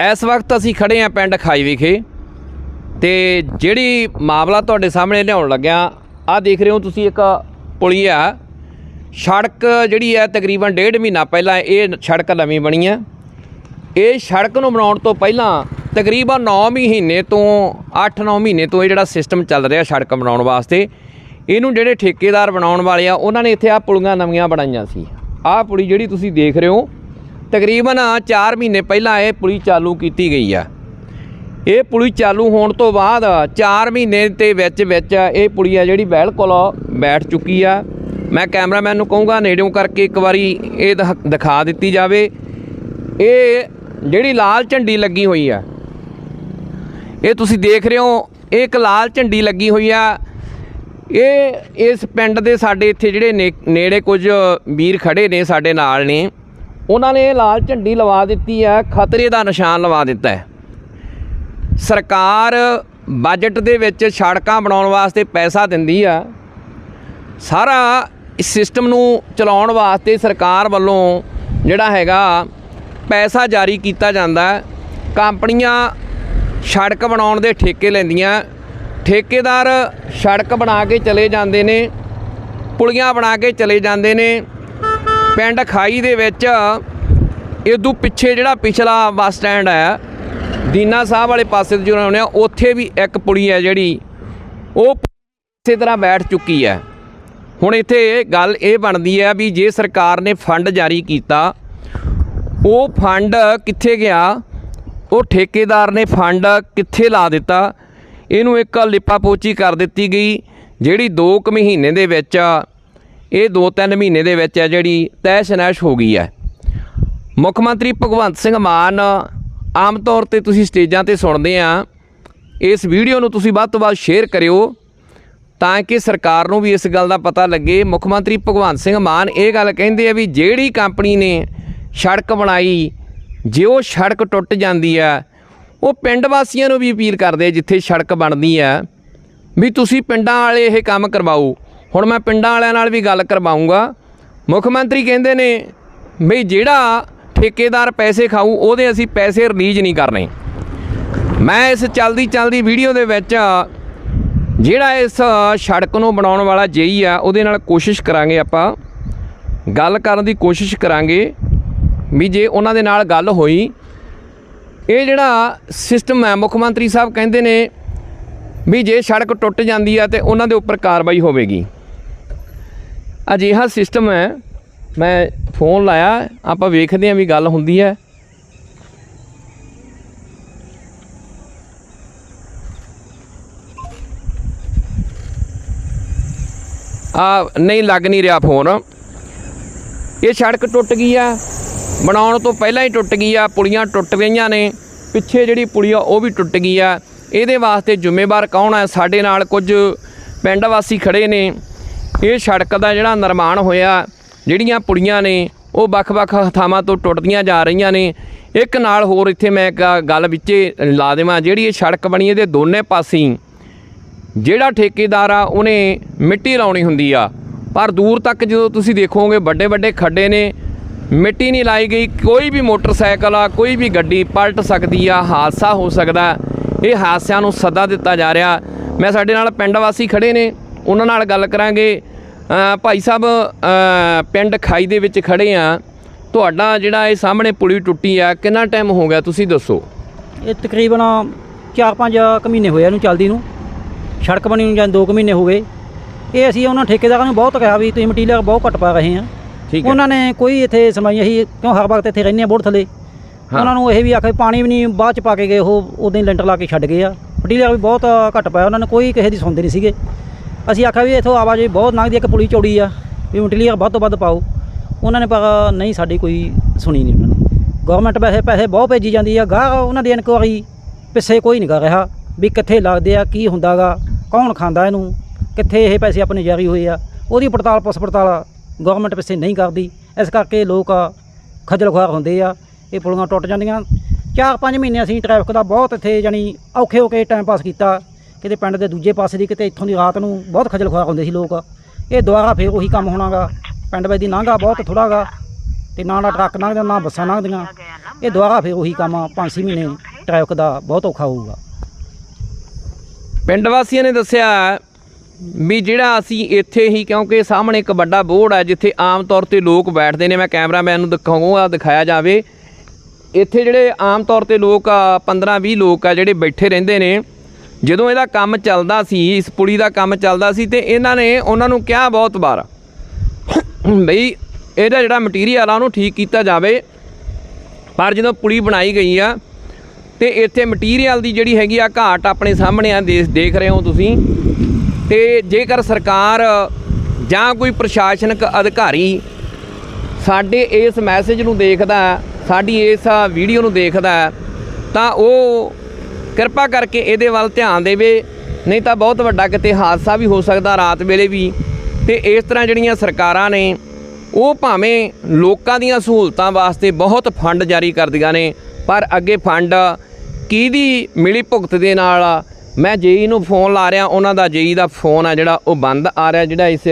ਇਸ ਵਕਤ ਅਸੀਂ ਖੜੇ ਆ ਪਿੰਡ ਖਾਈ ਵਿਖੇ ਤੇ ਜਿਹੜੀ ਮਾਮਲਾ ਤੁਹਾਡੇ ਸਾਹਮਣੇ ਲਿਆਉਣ ਲੱਗਿਆ ਆ ਦੇਖ ਰਹੇ ਹੋ ਤੁਸੀਂ ਇੱਕ ਪੁਲੀ ਆ ਸੜਕ ਜਿਹੜੀ ਹੈ ਤਕਰੀਬਨ ਡੇਢ ਮਹੀਨਾ ਪਹਿਲਾਂ ਇਹ ਸੜਕ ਨਵੀਂ ਬਣੀ ਹੈ। ਇਹ ਸੜਕ ਨੂੰ ਬਣਾਉਣ ਤੋਂ ਪਹਿਲਾਂ ਤਕਰੀਬਨ 9 ਮਹੀਨੇ ਤੋਂ 8-9 ਮਹੀਨੇ ਤੋਂ ਇਹ ਜਿਹੜਾ ਸਿਸਟਮ ਚੱਲ ਰਿਹਾ ਸੜਕ ਬਣਾਉਣ ਵਾਸਤੇ, ਇਹਨੂੰ ਜਿਹੜੇ ਠੇਕੇਦਾਰ ਬਣਾਉਣ ਵਾਲੇ ਆ, ਉਹਨਾਂ ਨੇ ਇੱਥੇ ਆ ਪੁਲੀਆਂ ਨਵੀਆਂ ਬਣਾਈਆਂ ਸੀ। ਆਹ ਪੁਲੀ ਜਿਹੜੀ ਤੁਸੀਂ ਦੇਖ ਰਹੇ ਹੋ ਤਕਰੀਬਨ 4 ਮਹੀਨੇ ਪਹਿਲਾਂ ਇਹ ਪੁਲੀ ਚਾਲੂ ਕੀਤੀ ਗਈ ਆ। ਇਹ ਪੁਲੀ ਚਾਲੂ ਹੋਣ ਤੋਂ ਬਾਅਦ 4 ਮਹੀਨੇ ਦੇ ਵਿੱਚ ਵਿੱਚ ਇਹ ਪੁਲੀ ਆ ਜਿਹੜੀ ਬਿਲਕੁਲ ਬੈਠ ਚੁੱਕੀ ਆ। ਮੈਂ ਕੈਮਰਾਮੈਨ ਨੂੰ ਕਹੂੰਗਾ, ਨੇੜਿਓਂ ਕਰਕੇ ਇੱਕ ਵਾਰੀ ਇਹ ਦਿਖ- ਦਿਖਾ ਦਿੱਤੀ ਜਾਵੇ। ਇਹ ਜਿਹੜੀ ਲਾਲ ਝੰਡੀ ਲੱਗੀ ਹੋਈ ਆ, ਇਹ ਤੁਸੀਂ ਦੇਖ ਰਹੇ ਹੋ, ਇਹ ਇੱਕ ਲਾਲ ਝੰਡੀ ਲੱਗੀ ਹੋਈ ਆ। ਇਹ ਇਸ ਪਿੰਡ ਦੇ ਸਾਡੇ ਇੱਥੇ ਜਿਹੜੇ ਨੇ- ਨੇੜੇ ਕੁਝ ਵੀਰ ਖੜੇ ਨੇ ਸਾਡੇ ਨਾਲ ਨੇ। ਉਹਨਾਂ ਨੇ ਲਾਲ ਝੰਡੀ ਲਵਾ ਦਿੱਤੀ ਹੈ, ਖਤਰੇ ਦਾ ਨਿਸ਼ਾਨ ਲਵਾ ਦਿੱਤਾ ਹੈ। ਸਰਕਾਰ ਬਜਟ ਦੇ ਵਿੱਚ ਸੜਕਾਂ ਬਣਾਉਣ ਵਾਸਤੇ ਪੈਸਾ ਦਿੰਦੀ ਆ। ਸਾਰਾ ਇਸ ਸਿਸਟਮ ਨੂੰ ਚਲਾਉਣ ਵਾਸਤੇ ਸਰਕਾਰ ਵੱਲੋਂ ਜਿਹੜਾ ਹੈਗਾ ਪੈਸਾ ਜਾਰੀ ਕੀਤਾ ਜਾਂਦਾ ਕੰਪਨੀਆਂ ਸੜਕ ਬਣਾਉਣ ਦੇ ਠੇਕੇ ਲੈਂਦੀਆਂ। ਠੇਕੇਦਾਰ ਸੜਕ ਬਣਾ ਕੇ ਚਲੇ ਜਾਂਦੇ ਨੇ, ਪੁਲੀਆਂ ਬਣਾ ਕੇ ਚਲੇ ਜਾਂਦੇ ਨੇ। ਪਿੰਡ ਖਾਈ ਦੇ ਵਿੱਚ ਇਦੋਂ ਪਿੱਛੇ ਜਿਹੜਾ ਪਿਛਲਾ ਬੱਸ ਸਟੈਂਡ ਹੈ ਦੀਨਾ ਸਾਹਿਬ ਵਾਲੇ ਪਾਸੇ ਤੋਂ ਜਦੋਂ ਆਉਂਦੇ ਆ, ਉੱਥੇ ਵੀ ਇੱਕ ਪੁਲੀ ਹੈ ਜਿਹੜੀ, ਉਹ ਇਸੇ ਤਰ੍ਹਾਂ ਬੈਠ ਚੁੱਕੀ ਹੈ ਹੁਣ ਇੱਥੇ ਗੱਲ ਇਹ ਬਣਦੀ ਹੈ ਵੀ ਜੇ ਸਰਕਾਰ ਨੇ ਫੰਡ ਜਾਰੀ ਕੀਤਾ, ਉਹ ਫੰਡ ਕਿੱਥੇ ਗਿਆ? ਉਹ ਠੇਕੇਦਾਰ ਨੇ ਫੰਡ ਕਿੱਥੇ ਲਾ ਦਿੱਤਾ? ਇਹਨੂੰ ਇੱਕ ਲਿਪਾ ਪੋਚੀ ਕਰ ਦਿੱਤੀ ਗਈ, ਜਿਹੜੀ 2 ਕੁ ਮਹੀਨੇ ਦੇ ਵਿੱਚ ਇਹ 2-3 ਮਹੀਨੇ ਦੇ ਵਿੱਚ ਹੈ ਜਿਹੜੀ ਤੈਸ਼ ਨੈਸ਼ ਹੋ ਗਈ ਹੈ। ਮੁੱਖ ਮੰਤਰੀ ਭਗਵੰਤ ਸਿੰਘ ਮਾਨ ਆਮ ਤੌਰ ਤੇ ਤੁਸੀਂ ਸਟੇਜਾਂ ਤੇ ਸੁਣਦੇ ਆ। ਇਸ ਵੀਡੀਓ ਨੂੰ ਤੁਸੀਂ ਵੱਧ ਤੋਂ ਵੱਧ ਸ਼ੇਅਰ ਕਰਿਓ ਤਾਂ ਕਿ ਸਰਕਾਰ ਨੂੰ ਵੀ ਇਸ ਗੱਲ ਦਾ ਪਤਾ ਲੱਗੇ। ਮੁੱਖ ਮੰਤਰੀ ਭਗਵੰਤ ਸਿੰਘ ਮਾਨ ਇਹ ਗੱਲ ਕਹਿੰਦੇ ਆ ਵੀ ਜਿਹੜੀ ਕੰਪਨੀ ਨੇ ਸੜਕ ਬਣਾਈ, ਜੇ ਉਹ ਸੜਕ ਟੁੱਟ ਜਾਂਦੀ ਆ ਉਹ ਪਿੰਡ ਵਾਸੀਆਂ ਨੂੰ ਵੀ ਅਪੀਲ ਕਰਦੇ ਆ ਜਿੱਥੇ ਸੜਕ ਬਣਦੀ ਆ ਵੀ ਤੁਸੀਂ ਪਿੰਡਾਂ ਵਾਲੇ ਇਹ ਕੰਮ ਕਰਵਾਓ। ਹੁਣ ਮੈਂ ਪਿੰਡਾਂ ਵਾਲਿਆਂ ਨਾਲ ਵੀ ਗੱਲ ਕਰਵਾਉਂਗਾ। ਮੁੱਖ ਮੰਤਰੀ ਕਹਿੰਦੇ ਨੇ ਵੀ ਜਿਹੜਾ ਠੇਕੇਦਾਰ ਪੈਸੇ ਖਾਊ, ਉਹਦੇ ਅਸੀਂ ਪੈਸੇ ਰਿਲੀਜ਼ ਨਹੀਂ ਕਰਨੇ। ਮੈਂ ਇਸ ਚਲਦੀ ਚਲਦੀ ਵੀਡੀਓ ਦੇ ਵਿੱਚ ਜਿਹੜਾ ਇਸ ਸੜਕ ਨੂੰ ਬਣਾਉਣ ਵਾਲਾ ਜੇਈ ਆ, ਉਹਦੇ ਨਾਲ ਕੋਸ਼ਿਸ਼ ਕਰਾਂਗੇ ਆਪਾਂ। ਗੱਲ ਕਰਨ ਦੀ ਕੋਸ਼ਿਸ਼ ਕਰਾਂਗੇ ਵੀ ਜੇ ਉਹਨਾਂ ਦੇ ਨਾਲ ਗੱਲ ਹੋਈ। ਇਹ ਜਿਹੜਾ ਸਿਸਟਮ ਹੈ ਮੁੱਖ ਮੰਤਰੀ ਸਾਹਿਬ ਕਹਿੰਦੇ ਨੇ ਵੀ ਜੇ ਸੜਕ ਟੁੱਟ ਜਾਂਦੀ ਆ ਤੇ ਉਹਨਾਂ ਦੇ ਉੱਪਰ ਕਾਰਵਾਈ ਹੋਵੇਗੀ। ਅਜਿਹਾ ਸਿਸਟਮ ਹੈ। ਮੈਂ ਫੋਨ ਲਾਇਆ, ਆਪਾਂ ਵੇਖਦੇ ਹਾਂ ਵੀ ਗੱਲ ਹੁੰਦੀ ਹੈ। ਆ ਨਹੀਂ ਲੱਗ ਨਹੀਂ ਰਿਹਾ ਫੋਨ ਇਹ ਸੜਕ ਟੁੱਟ ਗਈ ਆ। ਬਣਾਉਣ ਤੋਂ ਪਹਿਲਾਂ ਹੀ ਟੁੱਟ ਗਈ ਆ। ਪੁਲੀਆਂ ਟੁੱਟ ਗਈਆਂ ਨੇ। ਪਿੱਛੇ ਜਿਹੜੀ ਪੁਲੀ ਆ, ਉਹ ਵੀ ਟੁੱਟ ਗਈ ਆ। ਇਹਦੇ ਵਾਸਤੇ ਜ਼ਿੰਮੇਵਾਰ ਕੌਣ ਹੈ ਸਾਡੇ ਨਾਲ ਕੁਝ ਪਿੰਡ ਵਾਸੀ ਖੜੇ ਨੇ। ਇਹ ਸੜਕ ਦਾ ਜਿਹੜਾ ਨਿਰਮਾਣ ਹੋਇਆ, ਜਿਹੜੀਆਂ ਪੁੜੀਆਂ ਨੇ, ਉਹ ਵੱਖ-ਵੱਖ ਥਾਵਾਂ ਤੋਂ ਟੁੱਟਦੀਆਂ ਜਾ ਰਹੀਆਂ ਨੇ। ਇੱਕ ਨਾਲ ਹੋਰ ਇੱਥੇ ਮੈਂ ਇੱਕ ਗੱਲ ਵਿੱਚੇ ਲਾ ਦੇਵਾਂ, ਜਿਹੜੀ ਇਹ ਸੜਕ ਬਣੀ, ਇਹਦੇ ਦੋਨੇ ਪਾਸੇ ਜਿਹੜਾ ਠੇਕੇਦਾਰ ਆ, ਉਹਨੇ ਮਿੱਟੀ ਲਾਉਣੀ ਹੁੰਦੀ ਆ। ਪਰ ਦੂਰ ਤੱਕ ਜਦੋਂ ਤੁਸੀਂ ਦੇਖੋਗੇ ਵੱਡੇ ਵੱਡੇ ਖੱਡੇ ਨੇ, ਮਿੱਟੀ ਨਹੀਂ ਲਾਈ ਗਈ, ਕੋਈ ਵੀ ਮੋਟਰਸਾਈਕਲ ਆ, ਕੋਈ ਵੀ ਗੱਡੀ ਪਲਟ ਸਕਦੀ ਆ, ਹਾਦਸਾ ਹੋ ਸਕਦਾ। ਇਹ ਹਾਦਸਿਆਂ ਨੂੰ ਸੱਦਾ ਦਿੱਤਾ ਜਾ ਰਿਹਾ। ਮੈਂ ਸਾਡੇ ਨਾਲ ਪਿੰਡ ਵਾਸੀ ਖੜੇ ਨੇ, ਉਹਨਾਂ ਨਾਲ ਗੱਲ ਕਰਾਂਗੇ। ਭਾਈ ਸਾਹਿਬ ਪਿੰਡ ਖਾਈ ਦੇ ਵਿੱਚ ਖੜੇ ਆ। ਤੁਹਾਡਾ ਜਿਹੜਾ ਇਹ ਸਾਹਮਣੇ ਪੁਲੀ ਟੁੱਟੀ ਆ ਕਿੰਨਾ ਟਾਈਮ ਹੋ ਗਿਆ ਤੁਸੀਂ ਦੱਸੋ? ਇਹ ਤਕਰੀਬਨ 4-5 ਕੁ ਮਹੀਨੇ ਹੋਏ ਇਹਨੂੰ ਚੱਲਦੀ ਨੂੰ। ਸੜਕ ਬਣੀ ਨੂੰ ਜਾਂ 2 ਕੁ ਮਹੀਨੇ ਹੋ ਗਏ। ਇਹ ਅਸੀਂ ਉਹਨਾਂ ਠੇਕੇਦਾਰਾਂ ਨੂੰ ਬਹੁਤ ਕਿਹਾ ਵੀ ਤੁਸੀਂ ਮਟੀਰੀਅਲ ਬਹੁਤ ਘੱਟ ਪਾ ਰਹੇ ਆ। ਠੀਕ ਹੈ। ਉਹਨਾਂ ਨੇ ਕੋਈ ਇੱਥੇ ਸੁਣਵਾਈ ਅਸੀਂ ਕਿਉਂ ਹਰ ਵਕਤ ਇੱਥੇ ਰਹਿੰਦੇ ਆ ਬੋਰਡ ਥੱਲੇ। ਉਹਨਾਂ ਨੂੰ ਇਹ ਵੀ ਆਖਿਆ ਪਾਣੀ ਵੀ ਨਹੀਂ ਬਾਅਦ ਚ ਪਾ ਕੇ ਗਏ ਉਹ ਉਦੋਂ ਹੀ ਲੈਂਟਰ ਲਾ ਕੇ ਛੱਡ ਗਏ ਆ। ਮਟੀਰੀਅਲ ਵੀ ਬਹੁਤ ਘੱਟ ਪਾਇਆ ਉਹਨਾਂ ਨੇ ਕੋਈ ਕਿਸੇ ਦੀ ਸੁਣਦੇ ਨਹੀਂ ਸੀਗੇ। ਅਸੀਂ ਆਖਿਆ ਵੀ ਇੱਥੋਂ ਆਵਾਜਾਈ ਬਹੁਤ ਲੰਘਦੀ ਇੱਕ ਪੁਲੀ ਚੌੜੀ ਆ, ਵੀ ਮਟੀਰੀਅਲ ਵੱਧ ਤੋਂ ਵੱਧ ਪਾਓ। ਉਹਨਾਂ ਨੇ ਪਰ ਨਹੀਂ, ਸਾਡੀ ਕੋਈ ਸੁਣੀ ਨਹੀਂ ਉਹਨਾਂ ਨੇ। ਗਵਰਨਮੈਂਟ ਪੈਸੇ ਪੈਸੇ ਬਹੁਤ ਭੇਜੀ ਜਾਂਦੀ ਆ, ਗਾਹ ਉਹਨਾਂ ਦੀ ਇਨਕੁਆਰੀ ਪਿੱਛੇ ਕੋਈ ਨਹੀਂ ਕਰ ਰਿਹਾ ਵੀ ਕਿੱਥੇ ਲੱਗਦੇ ਆ, ਕੀ ਹੁੰਦਾਗਾ ਕੌਣ ਖਾਂਦਾ ਇਹਨੂੰ, ਕਿੱਥੇ ਇਹ ਪੈਸੇ ਆਪਣੇ ਜਾਰੀ ਹੋਏ ਆ। ਉਹਦੀ ਪੜਤਾਲ, ਪੁਲਿਸ ਪੜਤਾਲ ਗਵਰਨਮੈਂਟ ਪਿੱਛੇ ਨਹੀਂ ਕਰਦੀ। ਇਸ ਕਰਕੇ ਲੋਕ ਖੱਜਲ ਖੁਆਰ ਹੁੰਦੇ ਆ, ਇਹ ਪੁਲੀਆਂ ਟੁੱਟ ਜਾਂਦੀਆਂ। ਚਾਰ ਪੰਜ ਮਹੀਨੇ ਅਸੀਂ ਟ੍ਰੈਫਿਕ ਦਾ ਬਹੁਤ ਇੱਥੇ ਜਾਣੀ ਔਖੇ ਹੋ ਕੇ ਟਾਈਮ ਪਾਸ ਕੀਤਾ। ਕਿਤੇ ਪਿੰਡ ਦੇ ਦੂਜੇ ਪਾਸੇ ਦੀ, ਕਿਤੇ ਇੱਥੋਂ ਦੀ ਰਾਤ ਨੂੰ ਬਹੁਤ ਖਜਲ ਖੁਆਰ ਹੁੰਦੇ ਸੀ ਲੋਕ। ਇਹ ਦੁਬਾਰਾ ਫੇਰ ਉਹੀ ਕੰਮ ਹੋਣਾਗਾ ਪਿੰਡ ਵਿੱਚ ਦੀ ਨਾਂਗਾ ਬਹੁਤ ਥੋੜਾਗਾ ਤੇ ਨਾ ਨਾ ਟਰੱਕ ਲੰਘਦੇ ਨਾ ਬੱਸਾਂ ਲੰਘਦੀਆਂ। ਇਹ ਦੁਬਾਰਾ ਫਿਰ ਉਹੀ ਕੰਮ 5-6 ਮਹੀਨੇ ਟ੍ਰੈਫਿਕ ਦਾ ਬਹੁਤ ਔਖਾ ਹੋਊਗਾ। ਪਿੰਡ ਵਾਸੀਆਂ ਨੇ ਦੱਸਿਆ ਵੀ ਜਿਹੜਾ ਅਸੀਂ ਇੱਥੇ ਹੀ, ਕਿਉਂਕਿ ਸਾਹਮਣੇ ਇੱਕ ਵੱਡਾ ਬੋਰਡ ਹੈ ਜਿੱਥੇ ਆਮ ਤੌਰ ਤੇ ਲੋਕ ਬੈਠਦੇ ਨੇ, ਮੈਂ ਕੈਮਰਾਮੈਨ ਨੂੰ ਦਿਖਾਉਂਗਾ ਦਿਖਾਇਆ ਜਾਵੇ। ਇੱਥੇ ਜਿਹੜੇ ਆਮ ਤੌਰ ਤੇ ਲੋਕ 15-20 ਲੋਕ ਆ, ਜਿਹੜੇ ਬੈਠੇ ਰਹਿੰਦੇ ਨੇ ਜਦੋਂ ਇਹਦਾ ਕੰਮ ਚੱਲਦਾ ਸੀ, ਇਸ ਪੁਲੀ ਦਾ ਕੰਮ ਚੱਲਦਾ ਸੀ ਤੇ ਇਹਨਾਂ ਨੇ ਉਹਨਾਂ ਨੂੰ ਕਿਹਾ ਬਹੁਤ ਵਾਰ, ਬਈ ਇਹਦਾ ਜਿਹੜਾ ਮਟੀਰੀਅਲ ਆ ਉਹਨੂੰ ਠੀਕ ਕੀਤਾ ਜਾਵੇ। ਪਰ ਜਦੋਂ ਪੁਲੀ ਬਣਾਈ ਗਈ ਆ ਤੇ ਇੱਥੇ ਮਟੀਰੀਅਲ ਦੀ ਜਿਹੜੀ ਹੈਗੀ ਆ ਘਾਟ ਆਪਣੇ ਸਾਹਮਣੇ ਆ ਦੇਖ ਰਹੇ ਹੋ ਤੁਸੀਂ। ਤੇ ਜੇਕਰ ਸਰਕਾਰ ਜਾਂ ਕੋਈ ਪ੍ਰਸ਼ਾਸਨਿਕ ਅਧਿਕਾਰੀ ਸਾਡੇ ਇਸ ਮੈਸੇਜ ਨੂੰ ਦੇਖਦਾ, ਸਾਡੀ ਇਸ ਵੀਡੀਓ ਨੂੰ ਦੇਖਦਾ, ਤਾਂ ਉਹ ਕਿਰਪਾ ਕਰਕੇ ਇਹਦੇ ਵੱਲ ਧਿਆਨ ਦੇਵੇ। ਨਹੀਂ ਤਾਂ ਬਹੁਤ ਵੱਡਾ ਕਿਤੇ ਹਾਦਸਾ ਵੀ ਹੋ ਸਕਦਾ ਰਾਤ ਵੇਲੇ ਵੀ। ਤੇ ਇਸ ਤਰ੍ਹਾਂ ਜਿਹੜੀਆਂ ਸਰਕਾਰਾਂ ਨੇ, ਉਹ ਭਾਵੇਂ ਲੋਕਾਂ ਦੀਆਂ ਸਹੂਲਤਾਂ ਵਾਸਤੇ ਬਹੁਤ ਫੰਡ ਜਾਰੀ ਕਰਦੀਆਂ ਨੇ, ਪਰ ਅੱਗੇ ਫੰਡ ਕਿਹਦੀ ਮਿਲੀ ਭੁਗਤ ਦੇ ਨਾਲ? ਮੈਂ ਜੇਈ ਨੂੰ ਫੋਨ ਲਾ ਰਿਹਾ, ਉਹਨਾਂ ਦਾ ਜੇਈ ਦਾ ਫੋਨ ਆ ਜਿਹੜਾ, ਉਹ ਬੰਦ ਆ ਰਿਹਾ, ਜਿਹੜਾ ਇਸ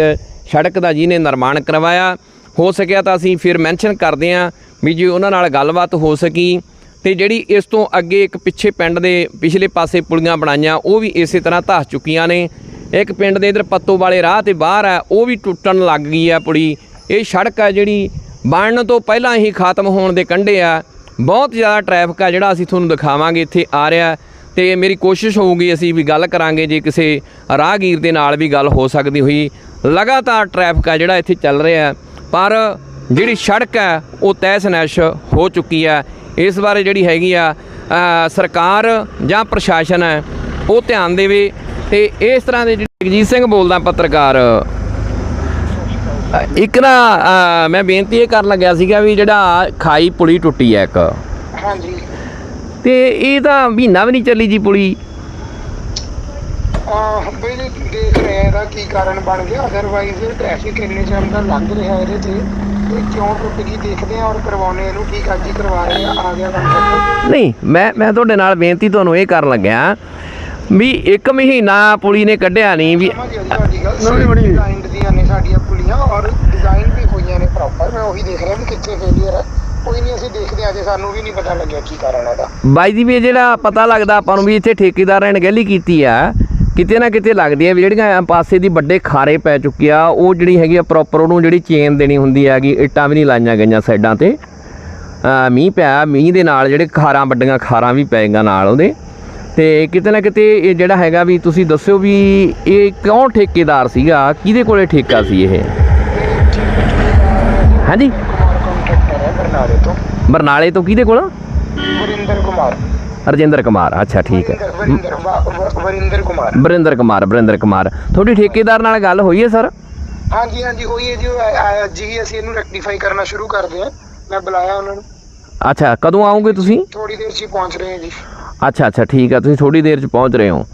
ਸੜਕ ਦਾ ਜਿਹਨੇ ਨਿਰਮਾਣ ਕਰਵਾਇਆ। ਹੋ ਸਕਿਆ ਤਾਂ ਅਸੀਂ ਫਿਰ ਮੈਂਸ਼ਨ ਕਰਦੇ ਹਾਂ ਵੀ ਜੇ ਉਹਨਾਂ ਨਾਲ ਗੱਲਬਾਤ ਹੋ ਸਕੀ ਤੇ ਜਿਹੜੀ ਇਸ ਤੋਂ ਅੱਗੇ ਇੱਕ ਪਿੱਛੇ ਪਿੰਡ ਦੇ ਪਿਛਲੇ ਪਾਸੇ ਪੁਲੀਆਂ ਬਣਾਈਆਂ, ਉਹ ਵੀ ਇਸੇ ਤਰ੍ਹਾਂ ਧਸ ਚੁੱਕੀਆਂ ਨੇ। ਇੱਕ ਪਿੰਡ ਦੇ ਇਧਰ ਪੱਤੋ ਵਾਲੇ ਰਾਹ ਤੇ ਬਾਹਰ ਹੈ ਉਹ ਵੀ ਟੁੱਟਣ ਲੱਗ ਗਈ ਹੈ ਪੁਲੀ ਇਹ ਸੜਕ ਹੈ ਜਿਹੜੀ ਬਣਨ ਤੋਂ ਪਹਿਲਾਂ ਹੀ ਖਤਮ ਹੋਣ ਦੇ ਕੰਢੇ ਆ। ਬਹੁਤ ਜ਼ਿਆਦਾ ਟ੍ਰੈਫਿਕ ਆ ਜਿਹੜਾ ਅਸੀਂ ਤੁਹਾਨੂੰ ਦਿਖਾਵਾਂਗੇ, ਇੱਥੇ ਆ ਰਿਹਾ। ਤੇ ਮੇਰੀ ਕੋਸ਼ਿਸ਼ ਹੋਊਗੀ ਅਸੀਂ ਵੀ ਗੱਲ ਕਰਾਂਗੇ, ਜੇ ਕਿਸੇ ਰਾਹਗੀਰ ਦੇ ਨਾਲ ਵੀ ਗੱਲ ਹੋ ਸਕਦੀ ਹੋਈ। ਲਗਾਤਾਰ ਟ੍ਰੈਫਿਕ ਆ ਜਿਹੜਾ ਇੱਥੇ ਚੱਲ ਰਿਹਾ। ਪਰ ਜਿਹੜੀ ਸੜਕ ਹੈ ਉਹ ਤਹਿਸ ਨਹਿਸ਼ ਹੋ ਚੁੱਕੀ ਹੈ ਇਸ ਬਾਰੇ ਜਿਹੜੀ ਹੈਗੀ ਆ ਸਰਕਾਰ ਜਾਂ ਪ੍ਰਸ਼ਾਸਨ ਹੈ ਉਹ ਧਿਆਨ ਦੇਵੇ। ਤੇ ਇਸ ਤਰ੍ਹਾਂ ਦੇ ਜਿਹੜੇ ਜਗਜੀਤ ਸਿੰਘ ਬੋਲਦਾ ਪੱਤਰਕਾਰ ਇੱਕ ਨਾ ਮੈਂ ਬੇਨਤੀ ਇਹ ਕਰਨ ਲੱਗਿਆ ਸੀਗਾ ਵੀ ਜਿਹੜਾ ਖਾਈ ਪੁਲੀ ਟੁੱਟੀ ਹੈ ਇੱਕ। ਹਾਂਜੀ। ਤੇ ਇਹ ਤਾਂ ਮਹੀਨਾ ਵੀ ਨਹੀਂ ਚੱਲੀ ਜੀ ਪੁਲੀ। ਆਹ ਬਈ ਜੀ ਦੇਖ ਰਹੇ ਆ ਇਹਦਾ ਕੀ ਕਾਰਨ ਬਣ ਗਿਆ। ਅਦਰਵਾਈਜ਼ ਟ੍ਰੈਫਿਕ ਇੰਨੇ ਟਾਈਮ ਦਾ ਲੰਘ ਰਿਹਾ ਇਹਦੇ ਤੇ। ਇਹ ਕਿਉਂ ਟੁੱਟ ਗਈ ਦੇਖਦੇ ਆ ਔਰ ਕਰਵਾਉਣੇ ਇਹਨੂੰ ਠੀਕ ਅੱਜ ਹੀ ਕਰਵਾ ਰਹੇ ਆ। ਆ ਗਿਆ ਕੰਟਰੈਕਟਰ ਨਹੀਂ ਮੈਂ ਮੈਂ ਤੁਹਾਡੇ ਨਾਲ ਬੇਨਤੀ ਤੁਹਾਨੂੰ ਇਹ ਕਰਨ ਲੱਗਿਆ ਵੀ ਇੱਕ ਮਹੀਨਾ ਪੁਲੀ ਨੇ ਕੱਢਿਆ ਨਹੀਂ ਵੀ ਜੀ ਡਿਜ਼ਾਈਨ ਦੀਆਂ ਨੇ ਸਾਡੀਆਂ ਪੁਲੀਆਂ ਔਰ ਡਿਜ਼ਾਈਨ ਵੀ ਹੋਈਆਂ ਨੇ ਪ੍ਰੋਪਰ ਮੈਂ ਉਹੀ ਦੇਖ ਰਿਹਾ ਵੀ ਕਿੱਥੇ ਫੇਲਿਅਰ ਹੈ ਕੋਈ ਨਹੀਂ ਅਸੀਂ ਦੇਖਦੇ ਹਾਂ ਜੇ ਸਾਨੂੰ ਵੀ ਨਹੀਂ ਪਤਾ ਲੱਗਿਆ ਕੀ ਕਾਰਨ ਹੈ ਇਹਦਾ। ਬਾਈ ਦੀ ਵੀ ਇਹ ਜਿਹੜਾ ਪਤਾ ਲੱਗਦਾ ਆਪਾਂ ਨੂੰ ਵੀ ਇੱਥੇ ਠੇਕੇਦਾਰਾਂ ਨੇ ਗਹਿਲੀ ਕੀਤੀ ਆ ਕਿਤੇ ਨਾ ਕਿਤੇ ਲੱਗਦੀ ਆ ਵੀ ਜਿਹੜੀਆਂ ਪਾਸੇ ਦੀ ਵੱਡੇ ਖਾਰੇ ਪੈ ਚੁੱਕੇ ਆ ਉਹ ਜਿਹੜੀ ਹੈਗੀ ਆ ਪ੍ਰੋਪਰ ਉਹਨੂੰ ਜਿਹੜੀ ਚੇਨ ਦੇਣੀ ਹੁੰਦੀ ਹੈਗੀ ਇੱਟਾਂ ਵੀ ਨਹੀਂ ਲਾਈਆਂ ਗਈਆਂ ਸਾਈਡਾਂ ਤੇ। ਮੀਂਹ ਪਿਆ ਮੀਂਹ ਦੇ ਨਾਲ ਜਿਹੜੇ ਖਾਰਾਂ ਵੱਡੀਆਂ ਖਾਰਾਂ ਵੀ ਪੈ ਗਈਆਂ ਨਾਲ ਉਹਦੇ। ਤੇ ਕਿਤੇ ਨਾ ਕਿਤੇ ਇਹ ਜਿਹੜਾ ਹੈਗਾ ਵੀ ਤੁਸੀਂ ਦੱਸਿਓ ਵੀ ਇਹ ਕਿਉਂ ਠੇਕੇਦਾਰ ਸੀਗਾ? ਕਿਹਦੇ ਕੋਲੇ ਠੇਕਾ ਸੀ ਇਹ? ਹਾਂਜੀ? ਹੈ ਬਰਨਾਲੇ ਤੋਂ। ਬਰਨਾਲੇ ਤੋਂ ਕਿਹਦੇ ਕੋਲ? ਵਰਿੰਦਰ ਕੁਮਾਰ। ਰਜਿੰਦਰ ਕੁਮਾਰ। ਅੱਛਾ ਠੀਕ ਹੈ। ਵਰਿੰਦਰ ਵਾ- ਵਰਿੰਦਰ ਕੁਮਾਰ। ਬਰਿੰਦਰ ਕੁਮਾਰ ਬਰਿੰਦਰ ਕੁਮਾਰ। ਤੁਹਾਡੀ ਠੇਕੇਦਾਰ ਨਾਲ ਗੱਲ ਹੋਈ ਹੈ ਸਰ? ਹਾਂਜੀ ਹਾਂਜੀ ਉਹੀ ਹੈ ਜੀ। ਉਹ ਆ- ਅੱਜ ਹੀ ਅਸੀਂ ਇਹਨੂੰ ਰੈਕਟੀਫਾਈ ਕਰਨਾ ਸ਼ੁਰੂ ਕਰਦੇ ਹਾਂ। ਮੈਂ ਬੁਲਾਇਆ ਉਹਨਾਂ ਨੂੰ। ਅੱਛਾ ਕਦੋਂ ਆਓਗੇ ਤੁਸੀਂ? ਥੋੜੀ ਦੇਰ 'ਚ ਹੀ ਪਹੁੰਚ ਰਹੇ ਹਾਂ ਜੀ। ਅੱਛਾ ਅੱਛਾ ਠੀਕ ਆ ਤੁਸੀਂ ਥੋੜੀ ਦੇਰ ਚ ਪਹੁੰਚ ਰਹੇ ਹੋ।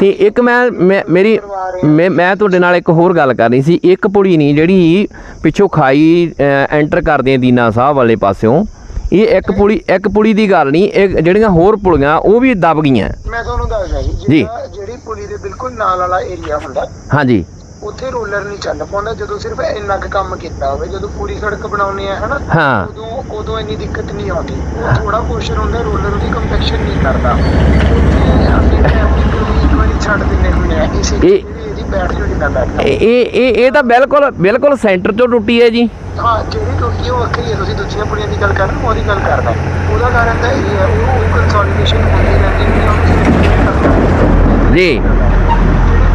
ਤੇ ਇੱਕ ਮੈਂ ਮੈਂ- ਮੇਰੀ ਮੈਂ ਮੈਂ ਤੁਹਾਡੇ ਨਾਲ ਇੱਕ ਹੋਰ ਗੱਲ ਕਰਨੀ ਸੀ। ਇੱਕ ਪੁੜੀ ਨਹੀਂ ਜਿਹੜੀ ਪਿੱਛੋਂ ਖਾਈ ਐਂਟਰ ਕਰਦੇ ਆ ਦੀਨਾ ਸਾਹਿਬ ਵਾਲੇ ਪਾਸਿਓਂ। ਇਹ ਇੱਕ ਪੁੜੀ ਇੱਕ ਪੁੜੀ ਦੀ ਗੱਲ ਨਹੀਂ ਇਹ ਜਿਹੜੀਆਂ ਹੋਰ ਪੁਲੀਆਂ ਉਹ ਵੀ ਦਬ ਗਈਆਂ। ਮੈਂ ਤੁਹਾਨੂੰ ਦੱਸਦਾ ਜੀ। ਜਿਹੜਾ ਪੁਲੀ ਦੇ ਬਿਲਕੁਲ ਨਾਲ ਵਾਲਾ ਏਰੀਆ ਹੁੰਦਾ ਹਾਂਜੀ। ਉੱਥੇ ਰੋਲਰ ਨਹੀਂ ਚੱਲ ਪਾਉਂਦਾ ਜਦੋਂ ਸਿਰਫ ਇੰਨਾ ਕੁ ਕੰਮ ਕੀਤਾ ਹੋਵੇ ਜਦੋਂ ਪੂਰੀ ਸੜਕ ਬਣਾਉਣੀ ਹੈ ਹਨਾ ਹਾਂ। ਉਦੋਂ ਉਦੋਂ ਇੰਨੀ ਦਿੱਕਤ ਨਹੀਂ ਆਉਂਦੀ। ਉਹ ਥੋੜਾ ਪੋਰਸ਼ਨ ਹੁੰਦਾ ਰੋਲਰ ਉਹਦੀ ਕੰਪੈਕਸ਼ਨ ਨਹੀਂ ਕਰਦਾ। ਅਸੀਂ ਨੂੰ ਇੱਕ ਵਾਰੀ ਛੱਡ ਦਿੰਦੇ ਹੁੰਦੇ ਆ ਇਸੇ ਇਹ- ਇਹ ਇਹ ਤਾਂ ਬਿਲਕੁਲ ਬਿਲਕੁਲ ਸੈਂਟਰ ਤੋਂ ਟੁੱਟੀ ਹੈ ਜੀ। ਹਾਂ ਜਿਹੜੀ ਟੁੱਟੀ ਉਹ ਵੱਖਰੀ ਹੈ ਤੁਸੀਂ ਦੂਜੀਆਂ ਪੁਲੀਆਂ ਦੀ ਗੱਲ ਕਰ ਰਹੇ ਹੋ ਉਹਦੀ ਗੱਲ ਕਰਦਾ। ਉਹਦਾ ਕਾਰਨ ਤਾਂ ਇਹ ਹੈ ਉਹ ਉਹ ਕੰਸੋਲੀਡੇਸ਼ਨ ਹੁੰਦੀ ਰਹਿੰਦੀ ਹੈ ਜੀ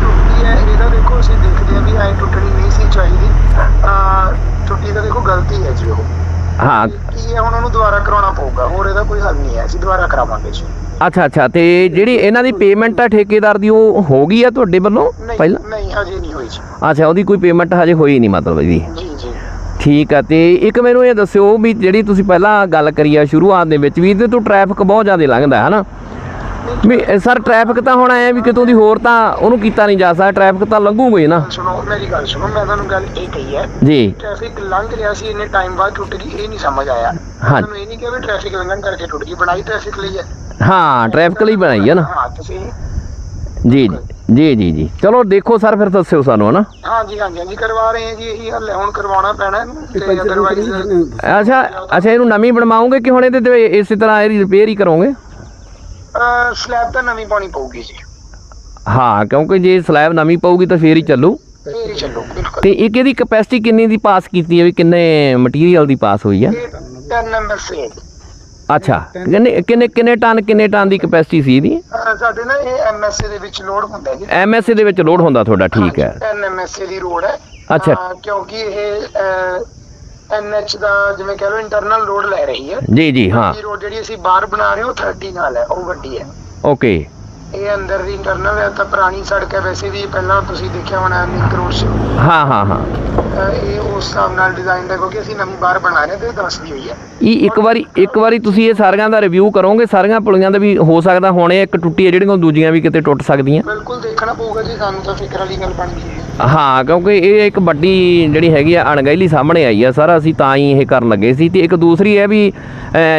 ਟੁੱਟੀ ਹੈ ਇਹਦਾ ਦੇਖੋ ਅਸੀਂ ਦੇਖਦੇ ਹਾਂ ਵੀ ਐ ਟੁੱਟਣੀ ਨਹੀਂ ਸੀ ਚਾਹੀਦੀ। ਆ ਟੁੱਟੀ ਦਾ ਦੇਖੋ ਗਲਤੀ ਹੈ ਜੀ ਉਹ। ਹਾਂ। ਕੀ ਹੈ ਹੁਣ ਉਹਨੂੰ ਦੁਬਾਰਾ ਕਰਾਉਣਾ ਪਊਗਾ ਹੋਰ ਇਹਦਾ ਕੋਈ ਹੱਲ ਨਹੀਂ ਹੈ ਅਸੀਂ ਦੁਬਾਰਾ ਕਰਾਵਾਂਗੇ ਜੀ। ਅੱਛਾ ਅੱਛਾ ਤੇ ਜਿਹੜੀ ਇਹਨਾਂ ਦੀ ਪੇਮੈਂਟ ਆ ਠੇਕੇਦਾਰ ਦੀ ਉਹ ਹੋ ਗਈ ਆ ਤੁਹਾਡੇ ਵੱਲੋਂ ਪਹਿਲਾਂ? ਨਹੀਂ ਹਜੇ ਨਹੀਂ ਹੋਈ ਜੀ। ਅੱਛਾ ਉਹਦੀ ਕੋਈ ਪੇਮੈਂਟ ਹਜੇ ਹੋਈ ਨਹੀਂ ਮਤਲਬ ਜੀ। ਜੀ ਜੀ। ਠੀਕ ਆ ਤੇ ਇੱਕ ਮੈਨੂੰ ਇਹ ਦੱਸਿਓ ਵੀ ਜਿਹੜੀ ਤੁਸੀਂ ਪਹਿਲਾਂ ਗੱਲ ਕਰੀ ਆ ਸ਼ੁਰੂਆਤ ਦੇ ਵਿੱਚ ਵੀ ਇਹਦੇ ਤੋਂ ਟ੍ਰੈਫਿਕ ਬਹੁਤ ਜ਼ਿਆਦਾ ਲੰਘਦਾ ਹੈ ਹਨਾ? ਵੀ ਸਰ ਟ੍ਰੈਫਿਕ ਤਾਂ ਹੁਣ ਆਇਆ ਵੀ ਕਿਤੋਂ ਦੀ ਹੋਰ ਤਾਂ ਉਹਨੂੰ ਕੀਤਾ ਨਹੀਂ ਜਾ ਸਕਦਾ ਟ੍ਰੈਫਿਕ ਤਾਂ ਲੰਘੂਗਾ ਹੀ ਨਾ। ਸੁਣੋ ਮੇਰੀ ਗੱਲ ਸੁਣੋ ਮੈਂ ਤੁਹਾਨੂੰ ਗੱਲ ਇਹ ਕਹੀ ਹੈ ਜੀ। ਟ੍ਰੈਫਿਕ ਲੰਘ ਰਿਹਾ ਸੀ ਇੰਨੇ ਟਾਈਮ ਬਾਅਦ ਟੁੱਟ ਗਈ ਇਹ ਨਹੀਂ ਸਮਝ ਆਇਆ। ਹਾਂ। ਤੁਹਾਨੂੰ ਇਹ ਨਹੀਂ ਕਿਹਾ ਵੀ ਟ੍ਰੈਫਿਕ ਲੰਘਣ ਕਰਕੇ ਟੁੱਟ ਗਈ ਬਣਾਈ ਟ੍ਰੈਫਿਕ ਲਈ ਹੈ। ਹਾਂ ਟ੍ਰੈਫਿਕ ਲਈ ਬਣਾਈ ਹੈ ਨਾ। ਹਾਂ ਤੁਸੀਂ ਜੀ ਜੀ ਜੀ ਜੀ। ਚਲੋ ਦੇਖੋ ਸਰ ਫਿਰ ਦੱਸਿਓ ਸਾਨੂੰ ਹਨਾ? ਹਾਂਜੀ ਹਾਂਜੀ ਹਾਂਜੀ ਕਰਵਾ ਰਹੇ ਹਾਂ ਜੀ ਇਹੀ ਹੱਲ ਹੈ ਹੁਣ ਕਰਵਾਉਣਾ ਪੈਣਾ ਇਹਨੂੰ ਤੇ ਅਦਰਵਾਈਜ਼ ਅੱਛਾ ਅੱਛਾ ਇਹਨੂੰ ਨਵੀਂ ਬਣਵਾਓਗੇ ਕਿ ਹੁਣ ਇਹਦੇ ਤੇ ਇਸੇ ਤਰ੍ਹਾਂ ਇਹਦੀ ਰਿਪੇਅਰ ਹੀ ਕਰੋਗੇ? ਸਲੈਬ ਤਾਂ ਨਵੀਂ ਪਾਉਣੀ ਪਊਗੀ ਜੀ। ਹਾਂ ਕਿਉਂਕਿ ਜੇ ਸਲੈਬ ਨਵੀਂ ਪਊਗੀ ਤਾਂ ਫੇਰ ਹੀ ਚੱਲੂ। ਫੇਰ ਹੀ ਚੱਲੋ ਬਿਲਕੁਲ। ਤੇ ਇੱਕ ਇਹਦੀ ਕਪੈਸਿਟੀ ਕਿੰਨੀ ਦੀ ਪਾਸ ਕੀਤੀ ਹੈ ਵੀ ਕਿੰਨੇ ਮਟੀਰੀਅਲ ਦੀ ਪਾਸ ਹੋਈ ਆ ਇਹ 10 ਨੰਬਰ ਸੇ ਅੱਛਾ ਕਿੰਨੇ ਕਿੰਨੇ ਕਿੰਨੇ ਟਨ ਕਿੰਨੇ ਟਨ ਦੀ ਕਪੈਸਿਟੀ ਸੀ ਇਹਦੀ? ਸਾਡੇ ਨਾ ਇਹ ਐਮਐਸਏ ਦੇ ਵਿੱਚ ਲੋਡ ਹੁੰਦਾ ਜੀ। ਐਮਐਸਏ ਦੇ ਵਿੱਚ ਲੋਡ ਹੁੰਦਾ ਤੁਹਾਡਾ ਠੀਕ ਹੈ। 10 ਐਮਐਸਏ ਦੀ ਰੋਡ ਹੈ। ਅੱਛਾ। ਕਿਉਂਕਿ ਇਹ ਐਨਐਚ ਦਾ ਜਿਵੇਂ ਕਹ ਲਓ ਇੰਟਰਨਲ ਲੋਡ ਲੈ ਰਹੀ ਹੈ। ਜੀ ਜੀ ਹਾਂ। ਇਹ ਰੋਡ ਜਿਹੜੀ ਅਸੀਂ ਬਾਹਰ ਬਣਾ ਰਹੇ ਹਾਂ ਉਹ 30 ਨਾਲ ਹੈ ਉਹ ਵੱਡੀ ਹੈ। ਓਕੇ ਇਹ ਅੰਦਰ ਦੀ ਇੰਟਰਨਲ ਹੈ ਤਾਂ ਪੁਰਾਣੀ ਸੜਕ ਹੈ ਵੈਸੇ ਵੀ ਪਹਿਲਾਂ ਤੁਸੀਂ ਦੇਖਿਆ ਹੋਣਾ ਲਿੰਕ ਰੋਡ ਸੇ ਹਾਂ ਹਾਂ ਹਾਂ। ਇਹ ਉਸ ਹਿਸਾਬ ਨਾਲ ਡਿਜ਼ਾਈਨ ਦਾ ਕਿਉਂਕਿ ਅਸੀਂ ਨਵੀਂ ਬਾਹਰ ਬਣਾ ਰਹੇ ਤੇ ਦੱਸਦੀ ਹੋਈ ਹੈ। ਇਹ ਇੱਕ ਵਾਰੀ ਇੱਕ ਵਾਰੀ ਤੁਸੀਂ ਇਹ ਸਾਰੀਆਂ ਦਾ ਰਿਵਿਊ ਕਰੋਗੇ ਸਾਰੀਆਂ ਪੁਲੀਆਂ ਦਾ ਵੀ ਹੋ ਸਕਦਾ ਹੁਣ ਇਹ ਇੱਕ ਟੁੱਟੀ ਹੈ ਜਿਹੜੀਆਂ ਦੂਜੀਆਂ ਵੀ ਕਿਤੇ ਟੁੱਟ ਸਕਦੀਆਂ। ਬਿਲਕੁਲ ਦੇਖਣਾ ਪਊਗਾ ਜੀ ਸਾਨੂੰ ਤਾਂ ਫਿਕਰ ਵਾਲੀ ਗੱਲ ਬਣ ਗਈ ਹੈ। ਹਾਂ, ਕਿਉਂਕਿ ਇਹ ਇੱਕ ਵੱਡੀ ਜਿਹੜੀ ਹੈਗੀ ਆ ਅਣਗਹਿਲੀ ਸਾਹਮਣੇ ਆਈ ਆ ਸਰ, ਅਸੀਂ ਤਾਂ ਹੀ ਇਹ ਕਰਨ ਲੱਗੇ ਸੀ। ਤੇ ਇੱਕ ਦੂਸਰੀ ਹੈ ਵੀ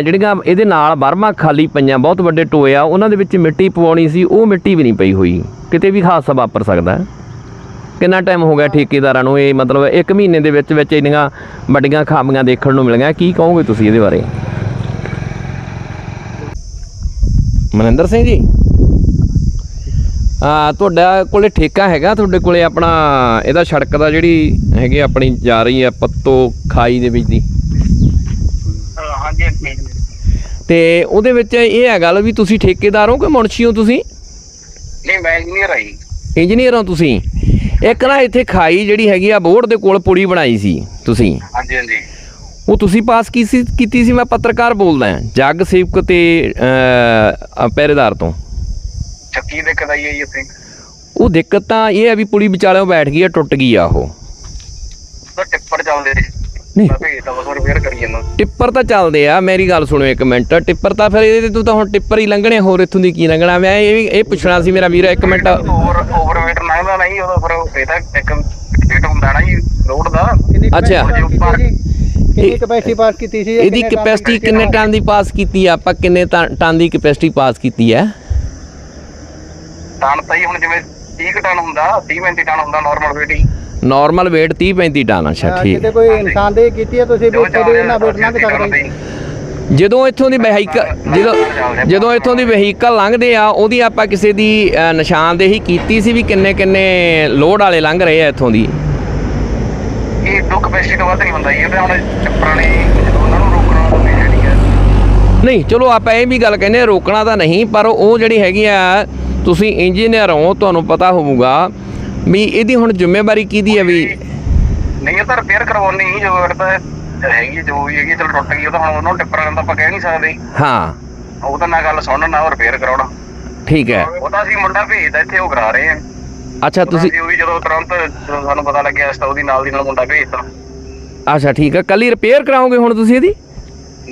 ਜਿਹੜੀਆਂ ਇਹਦੇ ਨਾਲ ਬਰਮਾ ਖਾਲੀ ਪਈਆਂ, ਬਹੁਤ ਵੱਡੇ ਟੋਏ ਆ, ਉਹਨਾਂ ਦੇ ਵਿੱਚ ਮਿੱਟੀ ਪਵਾਉਣੀ ਸੀ, ਉਹ ਮਿੱਟੀ ਵੀ ਨਹੀਂ ਪਈ ਹੋਈ। ਕਿਤੇ ਵੀ ਹਾਦਸਾ ਵਾਪਰ ਸਕਦਾ ਹੈ। ਕਿੰਨਾ ਟਾਈਮ ਹੋ ਗਿਆ ਠੇਕੇਦਾਰਾਂ ਨੂੰ ਇਹ ਮਤਲਬ ਇੱਕ ਮਹੀਨੇ ਦੇ ਵਿੱਚ ਵਿੱਚ ਇੰਨੀਆਂ ਵੱਡੀਆਂ ਖਾਮੀਆਂ ਦੇਖਣ ਨੂੰ ਮਿਲੀਆਂ। ਕੀ ਕਹੋਗੇ ਤੁਸੀਂ ਇਹਦੇ ਬਾਰੇ? ਮਨਿੰਦਰ ਸਿੰਘ ਜੀ। ਆ ਤੁਹਾਡਾ ਕੋਲੇ ਠੇਕਾ ਹੈਗਾ ਤੁਹਾਡੇ ਕੋਲੇ ਆਪਣਾ ਇਹਦਾ ਸੜਕ ਦਾ ਜਿਹੜੀ ਹੈਗੀ ਆਪਣੀ ਜਾ ਰਹੀ ਆ ਪੱਤੋ ਖਾਈ ਦੇ ਵਿੱਚ ਦੀ। ਹਾਂਜੀ ਤੇ ਉਹਦੇ ਵਿੱਚ ਇਹ ਹੈ ਗੱਲ ਵੀ ਤੁਸੀਂ ਠੇਕੇਦਾਰ ਹੋ ਕਿ ਮੁਨਸ਼ੀ ਹੋ ਤੁਸੀਂ? ਨਹੀਂ ਮੈਂ ਇੰਜੀਨੀਅਰ ਆਈ ਇੰਜੀਨੀਅਰ ਹੋ ਤੁਸੀਂ। ਇੱਕ ਨਾ ਇੱਥੇ ਖਾਈ ਜਿਹੜੀ ਹੈਗੀ ਆ ਬੋਰਡ ਦੇ ਕੋਲ ਪੁੜੀ ਬਣਾਈ ਸੀ ਤੁਸੀਂ। ਹਾਂਜੀ ਹਾਂਜੀ। ਉਹ ਤੁਸੀਂ ਪਾਸ ਕੀਤੀ ਕੀਤੀ ਸੀ ਮੈਂ ਪੱਤਰਕਾਰ ਬੋਲਦਾ ਹਾਂ ਜੱਗ ਸੇਵਕ ਤੇ ਪਹਿਰੇਦਾਰ ਤੋਂ। ਚੱਕੀ ਦੇ ਕਦਾਈ ਆਈ ਇੱਥੇ? ਉਹ ਦਿੱਕਤ ਤਾਂ ਇਹ ਹੈ ਵੀ ਪੁੜੀ ਵਿਚਾਲਿਓਂ ਬੈਠ ਗਈ ਆ ਟੁੱਟ ਗਈ ਆ ਉਹ। ਤਾਂ ਟਿੱਪਰ ਚੱਲਦੇ ਨਹੀਂ। ਮੈਂ ਭੇਜਦਾ ਬਸ ਰਿਪੇਅਰ ਕਰੀ ਜਾਂਦਾ ਟਿੱਪਰ ਤਾਂ ਚੱਲਦੇ ਆ ਮੇਰੀ ਗੱਲ ਸੁਣੋ ਇੱਕ ਮਿੰਟ। ਟਿੱਪਰ ਤਾਂ ਫਿਰ ਇਹਦੇ ਤੂੰ ਤਾਂ ਹੁਣ ਟਿੱਪਰ ਹੀ ਲੰਘਣੇ ਹੋਰ ਇੱਥੋਂ ਦੀ ਕੀ ਲੰਘਣਾ? ਮੈਂ ਇਹ ਇਹ ਪੁੱਛਣਾ ਸੀ ਮੇਰਾ ਵੀਰ ਇੱਕ ਮਿੰਟ। ਓਵਰ ਓਵਰਵੇਟ ਲੰਘਦਾ ਨਹੀਂ ਉਦੋਂ ਫਿਰ ਇਹ ਤਾਂ ਇੱਕ ਡੇਟ ਹੁੰਦਾ ਨਾ ਜੀ ਲੋਡ ਦਾ। ਅੱਛਾ। ਕਿੰਨੀ ਕਪੈਸਿਟੀ ਪਾਸ ਕੀਤੀ ਸੀ ਇਹਦੀ ਕੈਪੈਸਿਟੀ ਕਿੰਨੇ ਟਨ ਦੀ ਪਾਸ ਕੀਤੀ ਆ? ਆਪਾਂ ਕਿੰਨੇ ਟਨ ਦੀ ਕੈਪੈਸਿਟੀ ਪਾਸ ਕੀਤੀ ਹੈ ਟਨ ਤਾਂ ਹੀ ਹੁਣ ਜਿਵੇਂ 30 ਟਨ ਹੁੰਦਾ 30 35 ਟਨ ਹੁੰਦਾ ਨਾਰਮਲ ਵੇਟ ਹੀ। ਨਾਰਮਲ weight 30 35 ਟਨ ਅੱਛਾ ਠੀਕ। ਕਿਤੇ ਕੋਈ ਇਨਸਾਨ ਦੇ ਕੀਤੀ ਹੈ ਤੁਸੀਂ ਵੀ ਜੋ ਉੱਥੇ ਦੇ ਨਾ ਵੇਟ ਲੰਘ ਸਕਦੇ ਜਦੋਂ ਇੱਥੋਂ ਦੀ ਵਹੀਕਲ ਜਦੋਂ ਜਦੋਂ ਇੱਥੋਂ ਦੀ ਵਹੀਕਲ ਲੰਘਦੇ ਆ ਉਹਦੀ ਆਪਾਂ ਕਿਸੇ ਦੀ ਅ, ਨਿਸ਼ਾਨਦੇਹੀ ਕੀਤੀ ਸੀ ਵੀ ਕਿੰਨੇ ਕਿੰਨੇ ਲੋਡ ਵਾਲੇ ਲੰਘ ਰਹੇ ਆ ਇੱਥੋਂ ਦੀ? ਇਹ ਦੋ ਕਪੈਸਿਟੀ ਤੋਂ ਵੱਧ ਨਹੀਂ ਹੁੰਦਾ ਜੀ ਇਹ ਤਾਂ ਹੁਣ ਪੁਰਾਣੇ ਜਦੋਂ ਉਹਨਾਂ ਨੂੰ ਰੋਕਣਾ ਤਾਂ ਨਹੀਂ ਜਿਹੜੀ ਹੈ। ਨਹੀਂ ਚਲੋ ਆਪਾਂ ਇਹ ਵੀ ਗੱਲ ਕਹਿੰਦੇ ਆ, ਰੋਕਣਾ ਤਾਂ ਨਹੀਂ ਪਰ ਉਹ ਜਿਹੜੀ ਹੈਗੀ ਆ ਤੁਸੀਂ ਇੰਜੀਨੀਅਰ ਹੋ ਤੁਹਾਨੂੰ ਪਤਾ ਹੋਊਗਾ ਵੀ ਇਹਦੀ ਹੁਣ ਜ਼ਿੰਮੇਵਾਰੀ ਕਿਹਦੀ ਹੈ ਵੀ? ਨਹੀਂ ਇਹ ਤਾਂ ਰਿਪੇਅਰ ਕਰਵਾਉਣੀ ਹੀ ਜੋ ਤਾਂ ਹੈਗੀ ਜੋ ਵੀ ਹੈਗੀ ਚਲੋ ਟੁੱਟ ਗਈ ਉਹ ਤਾਂ ਹੁਣ ਉਹਨਾਂ ਟਿੱਪਰਾਂ ਦਾ ਆਪਾਂ ਕਹਿ ਨਹੀਂ ਸਕਦੇ। ਹਾਂ। ਉਹ ਤਾਂ ਨਾ ਗੱਲ ਸੁਣਨ ਨਾ ਰਿਪੇਅਰ ਕਰਾਉਣਾ। ਠੀਕ ਹੈ। ਉਹ ਤਾਂ ਅਸੀਂ ਮੁੰਡਾ ਭੇਜਦਾ ਇੱਥੇ ਉਹ ਕਰਾ ਰਹੇ ਆ। ਅੱਛਾ ਤੁਸੀਂ ਉਹ ਵੀ ਜਦੋਂ ਤੁਰੰਤ ਸਾਨੂੰ ਪਤਾ ਲੱਗਿਆ ਇਸ ਤਾਂ ਉਹਦੀ ਨਾਲ ਦੀ ਨਾਲ ਮੁੰਡਾ ਭੇਜਤਾ। ਅੱਛਾ ਠੀਕ ਹੈ। ਕੱਲੀ ਰਿਪੇਅਰ ਕਰਾਓਗੇ ਹੁਣ ਤੁਸੀਂ ਇਹਦੀ?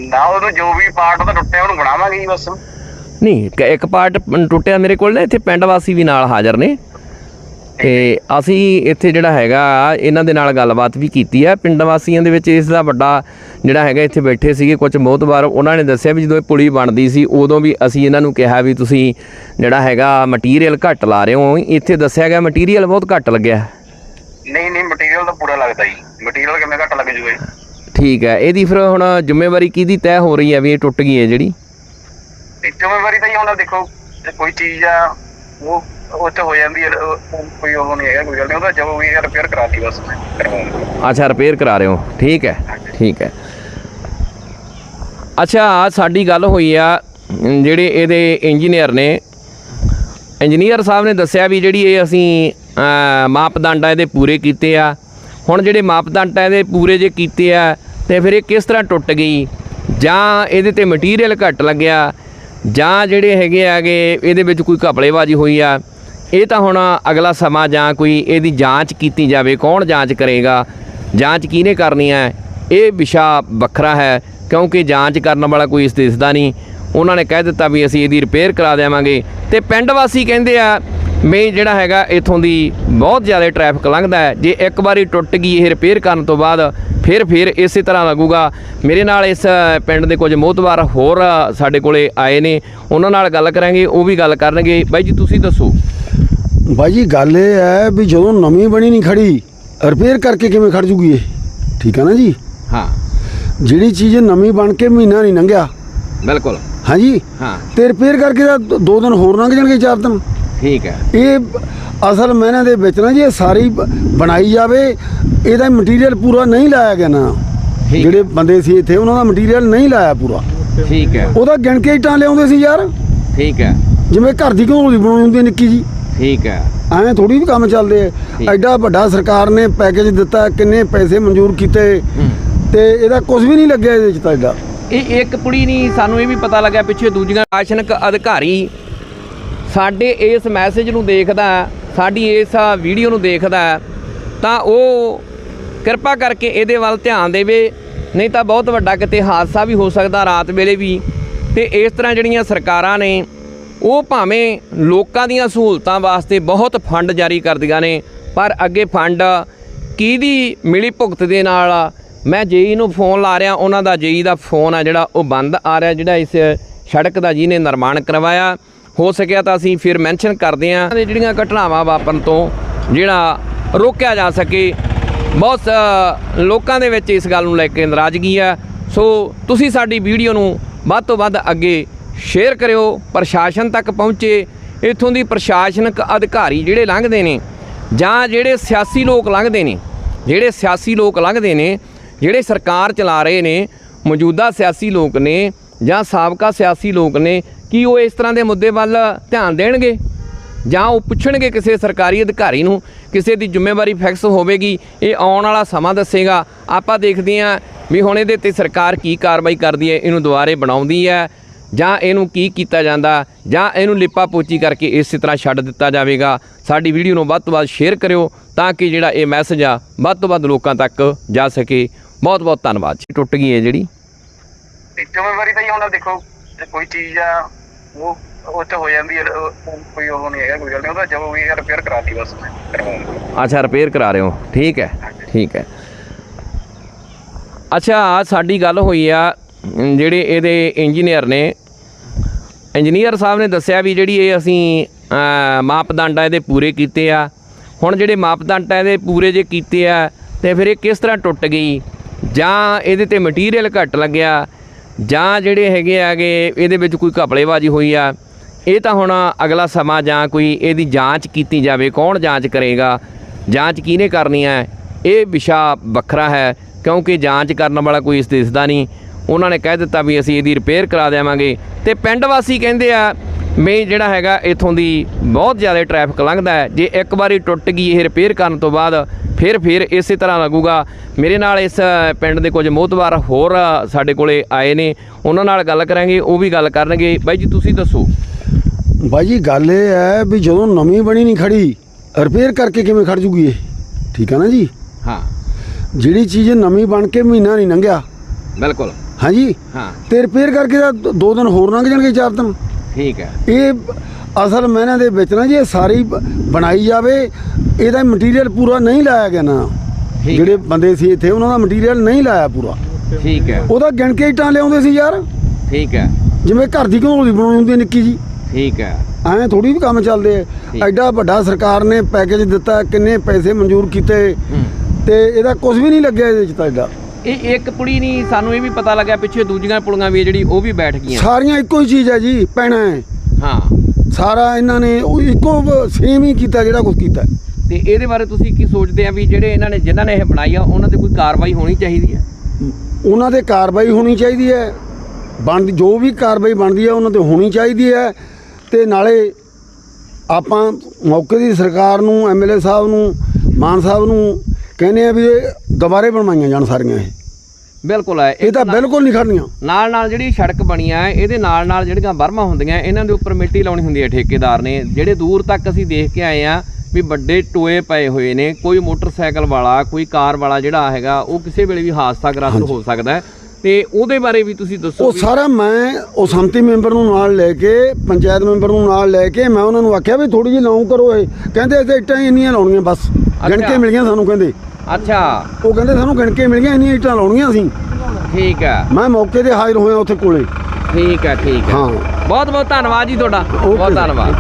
ਨਾ ਉਹਨੂੰ ਜੋ ਵੀ ਪਾਰਟ ਉਹਦਾ ਟੁੱਟਿਆ ਉਹਨੂੰ ਬਣਾਵਾਂਗੇ ਜੀ ਬਸ। ਨਹੀਂ ਇੱਕ ਪਾਰਟ ਟੁੱਟਿਆ ਮੇਰੇ ਕੋਲ ਨਾ ਇੱਥੇ ਪਿੰਡ ਵਾਸੀ ਵੀ ਨਾਲ ਹਾਜ਼ਰ ਨੇ। ਤੇ ਅਸੀਂ ਇੱਥੇ ਜਿਹੜਾ ਹੈਗਾ ਇਹਨਾਂ ਦੇ ਨਾਲ ਗੱਲਬਾਤ ਵੀ ਕੀਤੀ ਹੈ। ਪਿੰਡ ਵਾਸੀਆਂ ਦੇ ਵਿੱਚ ਇਸ ਦਾ ਵੱਡਾ ਜਿਹੜਾ ਹੈਗਾ ਇੱਥੇ ਬੈਠੇ ਸੀਗੇ ਕੁਝ ਬਹੁਤ ਵਾਰ। ਉਹਨਾਂ ਨੇ ਦੱਸਿਆ ਵੀ ਜਦੋਂ ਇਹ ਪੁਲੀ ਬਣਦੀ ਸੀ ਉਦੋਂ ਵੀ ਅਸੀਂ ਇਹਨਾਂ ਨੂੰ ਕਿਹਾ ਵੀ ਤੁਸੀਂ ਜਿਹੜਾ ਹੈਗਾ ਮਟੀਰੀਅਲ ਘੱਟ ਲਾ ਰਹੇ ਹੋ। ਇੱਥੇ ਦੱਸਿਆ ਗਿਆ ਮਟੀਰੀਅਲ ਬਹੁਤ ਘੱਟ ਲੱਗਿਆ। ਨਹੀਂ ਨਹੀਂ ਮਟੀਰੀਅਲ ਤਾਂ ਪੂਰਾ ਲੱਗਦਾ ਜੀ। ਮਟੀਰੀਅਲ ਕਿਵੇਂ ਘੱਟ ਲੱਗ ਜੂਗਾ ਠੀਕ ਹੈ ਇਹਦੀ ਫਿਰ ਹੁਣ ਜ਼ਿੰਮੇਵਾਰੀ ਕਿਹਦੀ ਤੈਅ ਹੋ ਰਹੀ ਹੈ ਵੀ ਇਹ ਟੁੱਟ ਗਈ ਹੈ ਜਿਹੜੀ? ਤੇ ਜ਼ਿੰਮੇਵਾਰੀ ਤਾਂ ਜੀ ਹੁਣ ਦੇਖੋ ਜੇ ਕੋਈ ਚੀਜ਼ ਆ ਉਹ ਉਹ ਚ ਹੋ ਜਾਂਦੀ ਹੈ ਉਹ- ਕੋਈ ਉਹ ਨਹੀਂ ਹੈਗਾ ਕੋਈ ਗੱਲ ਨਹੀਂ ਉਹਦਾ ਜੋ ਵੀ ਰਿਪੇਅਰ ਕਰਾਤੀ ਬਸ ਕਰਵਾਉਂਗਾ ਅੱਛਾ ਰਿਪੇਅਰ ਕਰਾ ਰਹੇ ਹੋ। ਠੀਕ ਹੈ ਠੀਕ ਹੈ। ਅੱਛਾ ਸਾਡੀ ਗੱਲ ਹੋਈ ਆ ਅਮ, ਜਿਹੜੇ ਇਹਦੇ ਇੰਜੀਨੀਅਰ ਨੇ। ਇੰਜੀਨੀਅਰ ਸਾਹਿਬ ਨੇ ਦੱਸਿਆ ਵੀ ਜਿਹੜੀ ਇਹ ਅਸੀਂ ਅ, ਮਾਪਦੰਡ ਆ ਇਹਦੇ ਪੂਰੇ ਕੀਤੇ ਆ। ਹੁਣ ਜਿਹੜੇ ਮਾਪਦੰਡ ਆ ਇਹਦੇ ਪੂਰੇ ਜੇ ਕੀਤੇ ਆ ਤੇ ਫਿਰ ਇਹ ਕਿਸ ਤਰ੍ਹਾਂ ਟੁੱਟ ਗਈ? ਜਾਂ ਇਹਦੇ ਤੇ ਮਟੀਰੀਅਲ ਘੱਟ ਲੱਗਿਆ? ਜਾਂ ਜਿਹੜੇ ਹੈਗੇ ਆਗੇ, ਇਹਦੇ ਵਿੱਚ ਕੋਈ ਘਪਲੇਬਾਜ਼ੀ ਹੋਈ ਆ, ਇਹ ਤਾਂ ਹੁਣ ਅਗਲਾ ਸਮਾਂ ਜਾਂ ਕੋਈ ਇਹਦੀ ਜਾਂਚ ਕੀਤੀ ਜਾਵੇ, ਕੌਣ ਜਾਂਚ ਕਰੇਗਾ, ਜਾਂਚ ਕਿਹਨੇ ਕਰਨੀ ਹੈ ਇਹ ਵਿਸ਼ਾ ਵੱਖਰਾ ਹੈ, ਕਿਉਂਕਿ ਜਾਂਚ ਕਰਨ ਵਾਲਾ ਕੋਈ ਇਸ ਦਿਸਦਾ ਨਹੀਂ। ਉਹਨਾਂ ਨੇ ਕਹਿ ਦਿੱਤਾ ਵੀ ਅਸੀਂ ਇਹਦੀ ਰਿਪੇਅਰ ਕਰਾ ਦੇਵਾਂਗੇ ਤੇ ਪਿੰਡ ਵਾਸੀ ਕਹਿੰਦੇ ਆ ਵੀ ਜਿਹੜਾ ਹੈਗਾ ਇਥੋਂ ਦੀ ਬਹੁਤ ਜ਼ਿਆਦਾ ਟ੍ਰੈਫਿਕ ਲੰਘਦਾ ਹੈ। ਜੇ ਇੱਕ ਵਾਰੀ ਟੁੱਟ ਗਈ ਇਹ ਰਿਪੇਅਰ ਕਰਨ ਤੋਂ ਬਾਅਦ ਫਿਰ ਫਿਰ ਇਸੇ ਤਰ੍ਹਾਂ ਲੱਗੂਗਾ। ਮੇਰੇ ਨਾਲ ਇਸ ਪਿੰਡ ਦੇ ਕੁਝ ਮੋਹਤਵਾਰ ਹੋਰ ਸਾਡੇ ਕੋਲੇ ਆਏ ਨੇ। ਉਹਨਾਂ ਨਾਲ ਗੱਲ ਕਰਾਂਗੇ ਉਹ ਵੀ ਗੱਲ ਕਰਨਗੇ। ਬਾਈ ਜੀ ਤੁਸੀਂ ਦੱਸੋ। ਬਾਈ ਜੀ ਗੱਲ ਇਹ ਹੈ ਵੀ ਜਦੋਂ ਨਵੀਂ ਬਣੀ ਨਹੀਂ ਖੜੀ ਰਿਪੇਅਰ ਕਰਕੇ ਕਿਵੇਂ ਖੜ ਜੂਗੀ ਇਹ? ਠੀਕ ਹੈ ਨਾ ਜੀ? ਹਾਂ। ਜਿਹੜੀ ਚੀਜ਼ ਨਵੀਂ ਬਣ ਕੇ ਮਹੀਨਾ ਨਹੀਂ ਲੰਘਿਆ। ਬਿਲਕੁਲ। ਹਾਂਜੀ? ਹਾਂ। ਤੇ ਰਿਪੇਅਰ ਕਰਕੇ ਤਾਂ ਦ- ਦੋ ਦਿਨ ਹੋਰ ਲੰਘ ਜਾਣਗੇ ਚਾਰ ਦਿਨ। ਠੀਕ ਹੈ। ਇਹ ਅਸਲ ਮੈਨਾਂ ਦੇ ਵਿੱਚ ਨਾ ਜੀ ਇਹ ਸਾਰੀ ਬਣਾਈ ਜਾਵੇ ਇਹਦਾ ਮਟੀਰੀਅਲ ਪੂਰਾ ਨਹੀਂ ਲਾਇਆ ਗਿਆ ਨਾ। ਜਿਹੜੇ ਬੰਦੇ ਸੀ ਇੱਥੇ ਉਹਨਾਂ ਦਾ ਮਟੀਰੀਅਲ ਨਹੀਂ ਲਾਇਆ ਪੂਰਾ। ਠੀਕ ਹੈ। ਉਹਦਾ ਗਿਣ ਕੇ ਇੱਟਾਂ ਲਿਆਉਂਦੇ ਸੀ ਯਾਰ। ਠੀਕ ਹੈ। ਜਿਵੇਂ ਘਰ ਦੀ ਘੋਲੀ ਬਣਾਉਣੀ ਹੁੰਦੀ ਨਿੱਕੀ ਜੀ। ਠੀਕ ਹੈ। ਐਵੇਂ ਥੋੜੀ ਵੀ ਕੰਮ ਚੱਲਦੇ। ਆ। ਐਡਾ ਵੱਡਾ ਸਰਕਾਰ ਨੇ ਪੈਕੇਜ ਦਿੱਤਾ ਕਿੰਨੇ ਪੈਸੇ ਮਨਜ਼ੂਰ ਕੀਤੇ। ਤੇ ਇਹਦਾ ਕੁਝ ਵੀ ਨਹੀਂ ਲੱਗਿਆ ਇਹਦੇ ਚ ਤਾਂ ਐਡਾ। ਇਹ ਇੱਕ ਕੁੜੀ ਨਹੀਂ ਸਾਨੂੰ ਇਹ ਵੀ ਪਤਾ ਲੱਗਿਆ ਪਿੱਛੇ ਦੂਜੀਆਂ ਸ਼ਾਸਨਕ ਅਧਿਕਾਰੀ ਸਾਡੇ ਇਸ ਮੈਸੇਜ ਨੂੰ ਦੇਖਦਾ, ਸਾਡੀ ਇਸ ਵੀਡੀਓ ਨੂੰ ਦੇਖਦਾ, ਤਾਂ ਉਹ ਕਿਰਪਾ ਕਰਕੇ ਇਹਦੇ ਵੱਲ ਧਿਆਨ ਦੇਵੇ। ਨਹੀਂ ਤਾਂ ਬਹੁਤ ਵੱਡਾ ਕਿਤੇ ਹਾਦਸਾ ਵੀ ਹੋ ਸਕਦਾ ਰਾਤ ਵੇਲੇ ਵੀ। ਤੇ ਇਸ ਤਰ੍ਹਾਂ ਜਿਹੜੀਆਂ ਸਰਕਾਰਾਂ ਨੇ, ਉਹ ਭਾਵੇਂ ਲੋਕਾਂ ਦੀਆਂ ਸਹੂਲਤਾਂ ਵਾਸਤੇ ਬਹੁਤ ਫੰਡ ਜਾਰੀ ਕਰਦੀਆਂ ਨੇ, ਪਰ ਅੱਗੇ ਫੰਡ ਕਿਹਦੀ ਮਿਲੀ ਭੁਗਤ ਦੇ ਨਾਲ? ਮੈਂ ਜੇਈ ਨੂੰ ਫੋਨ ਲਾ ਰਿਹਾ, ਉਹਨਾਂ ਦਾ ਜੇਈ ਦਾ ਫੋਨ ਆ ਜਿਹੜਾ, ਉਹ ਬੰਦ ਆ ਰਿਹਾ, ਜਿਹੜਾ ਇਸ ਸੜਕ ਦਾ ਜਿਹਨੇ ਨਿਰਮਾਣ ਕਰਵਾਇਆ। ਹੋ ਸਕਿਆ ਤਾਂ ਅਸੀਂ ਫਿਰ ਮੈਂਸ਼ਨ ਕਰਦੇ ਹਾਂ ਜਿਹੜੀਆਂ ਘਟਨਾਵਾਂ ਵਾਪਰਨ ਤੋਂ ਜਿਹੜਾ ਰੋਕਿਆ ਜਾ ਸਕੇ। ਬਹੁਤ ਲੋਕਾਂ ਦੇ ਵਿੱਚ ਇਸ ਗੱਲ ਨੂੰ ਲੈ ਕੇ ਨਾਰਾਜ਼ਗੀ ਆ ਸੋ ਤੁਸੀਂ ਸਾਡੀ ਵੀਡੀਓ ਨੂੰ ਵੱਧ ਤੋਂ ਵੱਧ ਅੱਗੇ ਸ਼ੇਅਰ ਕਰਿਓ। ਪ੍ਰਸ਼ਾਸਨ ਤੱਕ ਪਹੁੰਚੇ। ਇਥੋਂ ਦੀ ਪ੍ਰਸ਼ਾਸਨਿਕ ਅਧਿਕਾਰੀ ਜਿਹੜੇ ਲੰਘਦੇ ਨੇ ਜਾਂ ਜਿਹੜੇ ਸਿਆਸੀ ਲੋਕ ਲੰਘਦੇ ਨੇ, ਜਿਹੜੇ ਸਿਆਸੀ ਲੋਕ ਲੰਘਦੇ ਨੇ, ਜਿਹੜੇ ਸਰਕਾਰ ਚਲਾ ਰਹੇ ਨੇ, ਮੌਜੂਦਾ ਸਿਆਸੀ ਲੋਕ ਨੇ ਜਾਂ ਸਾਬਕਾ ਸਿਆਸੀ ਲੋਕ ਨੇ ਕੀ ਉਹ ਇਸ ਤਰ੍ਹਾਂ ਦੇ ਮੁੱਦੇ ਵੱਲ ਧਿਆਨ ਦੇਣਗੇ? ਜਾਂ ਉਹ ਪੁੱਛਣਗੇ ਕਿਸੇ ਸਰਕਾਰੀ ਅਧਿਕਾਰੀ ਨੂੰ ਕਿਸੇ ਦੀ ਜ਼ਿੰਮੇਵਾਰੀ ਫਿਕਸ ਹੋਵੇਗੀ ਇਹ ਆਉਣ ਵਾਲਾ ਸਮਾਂ ਦੱਸੇਗਾ। ਆਪਾਂ ਦੇਖਦੇ ਹਾਂ ਵੀ ਹੁਣ ਇਹਦੇ ਤੇ ਸਰਕਾਰ ਕੀ ਕਾਰਵਾਈ ਕਰਦੀ ਹੈ ਇਹਨੂੰ ਦੁਬਾਰੇ ਬਣਾਉਂਦੀ ਹੈ ਜਾਂ ਇਹਨੂੰ ਕੀ ਕੀਤਾ ਜਾਂਦਾ ਜਾਂ ਇਹਨੂੰ ਲਿਪਾ ਪੋਚੀ ਕਰਕੇ ਇਸੇ ਤਰ੍ਹਾਂ ਛੱਡ ਦਿੱਤਾ ਜਾਵੇਗਾ। ਸਾਡੀ ਵੀਡੀਓ ਨੂੰ ਵੱਧ ਤੋਂ ਵੱਧ ਸ਼ੇਅਰ ਕਰਿਓ ਤਾਂ ਕਿ ਜਿਹੜਾ ਇਹ ਮੈਸੇਜ ਆ ਵੱਧ ਤੋਂ ਵੱਧ ਲੋਕਾਂ ਤੱਕ ਜਾ ਸਕੇ। ਬਹੁਤ ਬਹੁਤ ਧੰਨਵਾਦ ਜੀ। ਟੁੱਟ ਗਈ ਹੈ ਜਿਹੜੀ। ਜ਼ਿੰਮੇਵਾਰੀ ਤਾਂ ਜੀ ਹੁਣ ਦੇਖੋ ਕੋਈ ਚੀਜ਼ ਆ ਉਹ ਉਹ ਤੇ ਹੋ ਜਾਂਦੀ ਹੈ ਉਹ- ਕੋਈ ਉਹ ਨਹੀਂ ਹੈਗਾ ਕੋਈ ਗੱਲ ਨਹੀਂ ਉਹਦਾ ਜੋ ਵੀ ਰਿਪੇਅਰ ਕਰਾਤੀ ਬਸ ਮੈਂ ਕਰਵਾਉਂਗਾ ਅੱਛਾ ਰਿਪੇਅਰ ਕਰਾ ਰਹੇ ਹੋ। ਠੀਕ ਹੈ ਠੀਕ ਹੈ। ਅੱਛਾ ਸਾਡੀ ਗੱਲ ਹੋਈ ਆ ਅਮ, ਜਿਹੜੇ ਇਹਦੇ ਇੰਜੀਨੀਅਰ ਨੇ। ਇੰਜੀਨੀਅਰ ਸਾਹਿਬ ਨੇ ਦੱਸਿਆ ਵੀ ਜਿਹੜੀ ਇਹ ਅਸੀਂ ਅ, ਮਾਪਦੰਡ ਆ ਇਹਦੇ ਪੂਰੇ ਕੀਤੇ ਆ। ਹੁਣ ਜਿਹੜੇ ਮਾਪਦੰਡ ਆ ਇਹਦੇ ਪੂਰੇ ਜੇ ਕੀਤੇ ਆ ਤੇ ਫਿਰ ਇਹ ਕਿਸ ਤਰ੍ਹਾਂ ਟੁੱਟ ਗਈ? ਜਾਂ ਇਹਦੇ ਤੇ ਮਟੀਰੀਅਲ ਘੱਟ ਲੱਗਿਆ? ਜਾਂ ਜਿਹੜੇ ਹੈਗੇ ਆਗੇ, ਇਹਦੇ ਵਿੱਚ ਕੋਈ ਘਪਲੇਬਾਜ਼ੀ ਹੋਈ ਆ, ਇਹ ਤਾਂ ਹੁਣ ਅਗਲਾ ਸਮਾਂ ਜਾਂ ਕੋਈ ਇਹਦੀ ਜਾਂਚ ਕੀਤੀ ਜਾਵੇ, ਕੌਣ ਜਾਂਚ ਕਰੇਗਾ, ਜਾਂਚ ਕਿਹਨੇ ਕਰਨੀ ਹੈ ਇਹ ਵਿਸ਼ਾ ਵੱਖਰਾ ਹੈ, ਕਿਉਂਕਿ ਜਾਂਚ ਕਰਨ ਵਾਲਾ ਕੋਈ ਇਸ ਦਿਸਦਾ ਨਹੀਂ। ਉਹਨਾਂ ਨੇ ਕਹਿ ਦਿੱਤਾ ਵੀ ਅਸੀਂ ਇਹਦੀ ਰਿਪੇਅਰ ਕਰਾ ਦੇਵਾਂਗੇ। ਤੇ ਪਿੰਡ ਵਾਸੀ ਕਹਿੰਦੇ ਆ ਵੀ ਜਿਹੜਾ ਹੈਗਾ ਇਥੋਂ ਦੀ ਬਹੁਤ ਜ਼ਿਆਦਾ ਟ੍ਰੈਫਿਕ ਲੰਘਦਾ ਹੈ। ਜੇ ਇੱਕ ਵਾਰੀ ਟੁੱਟ ਗਈ ਇਹ ਰਿਪੇਅਰ ਕਰਨ ਤੋਂ ਬਾਅਦ ਫਿਰ ਫਿਰ ਇਸੇ ਤਰ੍ਹਾਂ ਲੱਗੂਗਾ। ਮੇਰੇ ਨਾਲ ਇਸ ਪਿੰਡ ਦੇ ਕੁਝ ਮੋਹਤਵਾਰ ਹੋਰ ਸਾਡੇ ਕੋਲੇ ਆਏ ਨੇ। ਉਹਨਾਂ ਨਾਲ ਗੱਲ ਕਰਾਂਗੇ ਉਹ ਵੀ ਗੱਲ ਕਰਨਗੇ। ਬਾਈ ਜੀ ਤੁਸੀਂ ਦੱਸੋ। ਬਾਈ ਜੀ ਗੱਲ ਇਹ ਹੈ ਵੀ ਜਦੋਂ ਨਵੀਂ ਬਣੀ ਨਹੀਂ ਖੜੀ ਰਿਪੇਅਰ ਕਰਕੇ ਕਿਵੇਂ ਖੜ ਜੂਗੀ ਇਹ? ਠੀਕ ਹੈ ਨਾ ਜੀ? ਹਾਂ। ਜਿਹੜੀ ਚੀਜ਼ ਨਵੀਂ ਬਣ ਕੇ ਮਹੀਨਾ ਨਹੀਂ ਲੰਘਿਆ। ਬਿਲਕੁਲ। ਹਾਂਜੀ? ਹਾਂ। ਤੇ ਰਿਪੇਅਰ ਕਰਕੇ ਤਾਂ ਦ- ਦੋ ਦਿਨ ਹੋਰ ਲੰਘ ਜਾਣਗੇ ਚਾਰ ਦਿਨ। ਠੀਕ ਹੈ। ਇਹ ਅਸਲ ਮੈਨਾਂ ਦੇ ਵਿੱਚ ਨਾ ਜੀ ਇਹ ਸਾਰੀ ਬਣਾਈ ਜਾਵੇ ਇਹਦਾ ਮਟੀਰੀਅਲ ਪੂਰਾ ਨਹੀਂ ਲਾਇਆ ਗਿਆ ਨਾ। ਜਿਹੜੇ ਬੰਦੇ ਸੀ ਇੱਥੇ ਉਹਨਾਂ ਦਾ ਮਟੀਰੀਅਲ ਨਹੀਂ ਲਾਇਆ ਪੂਰਾ। ਠੀਕ ਹੈ। ਉਹਦਾ ਗਿਣ ਕੇ ਇੱਟਾਂ ਲਿਆਉਂਦੇ ਸੀ ਯਾਰ। ਠੀਕ ਹੈ। ਜਿਵੇਂ ਘਰ ਦੀ ਘੋਲੀ ਬਣਾਉਣੀ ਹੁੰਦੀ ਨਿੱਕੀ ਜੀ। ਠੀਕ ਹੈ। ਐਵੇਂ ਥੋੜੀ ਵੀ ਕੰਮ ਚੱਲਦੇ। ਆ। ਐਡਾ ਵੱਡਾ ਸਰਕਾਰ ਨੇ ਪੈਕੇਜ ਦਿੱਤਾ ਕਿੰਨੇ ਪੈਸੇ ਮਨਜ਼ੂਰ ਕੀਤੇ। ਤੇ ਇਹਦਾ ਕੁਝ ਵੀ ਨਹੀਂ ਲੱਗਿਆ ਇਹਦੇ ਚ ਤਾਂ ਐਡਾ। ਇਹ ਇੱਕ ਪੁੜੀ ਨਹੀਂ ਸਾਨੂੰ ਇਹ ਵੀ ਪਤਾ ਲੱਗਿਆ ਪਿੱਛੇ ਦੂਜੀਆਂ ਪੁਲੀਆਂ ਵੀ ਜਿਹੜੀ ਉਹ ਵੀ ਬੈਠ ਗਈਆਂ। ਸਾਰੀਆਂ ਇੱਕੋ ਹੀ ਚੀਜ਼ ਹੈ ਜੀ ਪੈਣਾ ਹੈ ਹਾਂ। ਸਾਰਾ ਇਹਨਾਂ ਨੇ ਉਹ ਇੱਕੋ ਸੇਮ ਹੀ ਕੀਤਾ ਜਿਹੜਾ ਕੁਝ ਕੀਤਾ ਤੇ ਇਹਦੇ ਬਾਰੇ ਤੁਸੀਂ ਕੀ ਸੋਚਦੇ ਆ ਵੀ ਜਿਹੜੇ ਇਹਨਾਂ ਨੇ ਜਿਨ੍ਹਾਂ ਨੇ ਇਹ ਬਣਾਈ ਆ ਉਹਨਾਂ ਤੇ ਕੋਈ ਕਾਰਵਾਈ ਹੋਣੀ ਚਾਹੀਦੀ ਹੈ? ਉਹਨਾਂ ਤੇ ਕਾਰਵਾਈ ਹੋਣੀ ਚਾਹੀਦੀ ਹੈ। ਬਣਦੀ ਜੋ ਵੀ ਕਾਰਵਾਈ ਬਣਦੀ ਹੈ ਉਹਨਾਂ ਤੇ ਹੋਣੀ ਚਾਹੀਦੀ ਹੈ। ਤੇ ਨਾਲੇ ਆਪਾਂ ਮੌਕੇ ਦੀ ਸਰਕਾਰ ਨੂੰ ਐਮਐਲਏ ਸਾਹਿਬ ਨੂੰ ਮਾਨ ਸਾਹਿਬ ਨੂੰ ਕਹਿੰਦੇ ਆ ਵੀ ਇਹ ਦੁਬਾਰੇ ਬਣਵਾਈਆਂ ਜਾਣ ਸਾਰੀਆਂ ਇਹ। ਬਿਲਕੁਲ ਹੈ ਇਹ ਤਾਂ ਬਿਲਕੁਲ ਨਹੀਂ ਖੜਨੀਆਂ। ਨਾਲ ਨਾਲ ਜਿਹੜੀ ਸੜਕ ਬਣੀ ਆ ਇਹਦੇ ਨਾਲ ਨਾਲ ਜਿਹੜੀਆਂ ਬਰਮਾ ਹੁੰਦੀਆਂ ਇਹਨਾਂ ਦੇ ਉੱਪਰ ਮਿੱਟੀ ਲਾਉਣੀ ਹੁੰਦੀ ਹੈ ਠੇਕੇਦਾਰ ਨੇ। ਜਿਹੜੇ ਦੂਰ ਤੱਕ ਅਸੀਂ ਦੇਖ ਕੇ ਆਏ ਆ ਵੀ ਵੱਡੇ ਟੋਏ ਪਏ ਹੋਏ ਨੇ ਕੋਈ ਮੋਟਰਸਾਈਕਲ ਵਾਲਾ ਕੋਈ ਕਾਰ ਵਾਲਾ ਜਿਹੜਾ ਹੈਗਾ ਉਹ ਕਿਸੇ ਵੇਲੇ ਵੀ ਹਾਦਸਾਗ੍ਰਸਤ ਹੋ ਸਕਦਾ ਹੈ। ਤੇ ਉਹਦੇ ਬਾਰੇ ਵੀ ਤੁਸੀਂ ਦੱਸੋ ਉਹ ਸਾਰਾ ਮੈਂ ਉਹ ਸੰਮਤੀ ਮੈਂਬਰ ਨੂੰ ਨਾਲ ਲੈ ਕੇ ਪੰਚਾਇਤ ਮੈਂਬਰ ਨੂੰ ਨਾਲ ਲੈ ਕੇ ਮੈਂ ਉਹਨਾਂ ਨੂੰ ਆਖਿਆ ਵੀ ਥੋੜੀ ਜਿਹੀ ਲਾਉਂ ਕਰੋ ਇਹ। ਕਹਿੰਦੇ ਅਸੀਂ ਇੱਟਾਂ ਹੀ ਇੰਨੀਆਂ ਲਾਉਣੀਆਂ ਬਸ। ਗਿਣ ਕੇ। ਮਿਲੀਆਂ ਸਾਨੂੰ ਕਹਿੰਦੇ। ਅੱਛਾ। ਉਹ ਕਹਿੰਦੇ ਸਾਨੂੰ ਗਿਣ ਕੇ ਮਿਲ ਗਈਆਂ ਇੰਨੀਆਂ ਇੱਟਾਂ ਲਾਉਣੀਆਂ ਅਸੀਂ। ਠੀਕ ਹੈ। ਮੈਂ ਮੌਕੇ ਤੇ ਹਾਜ਼ਰ ਹੋਇਆ ਉੱਥੇ ਕੋਲੇ। ਠੀਕ ਹੈ ਠੀਕ ਹੈ। ਹਾਂ। ਬਹੁਤ ਬਹੁਤ ਧੰਨਵਾਦ ਜੀ ਤੁਹਾਡਾ। ਬਹੁਤ। ਧੰਨਵਾਦ।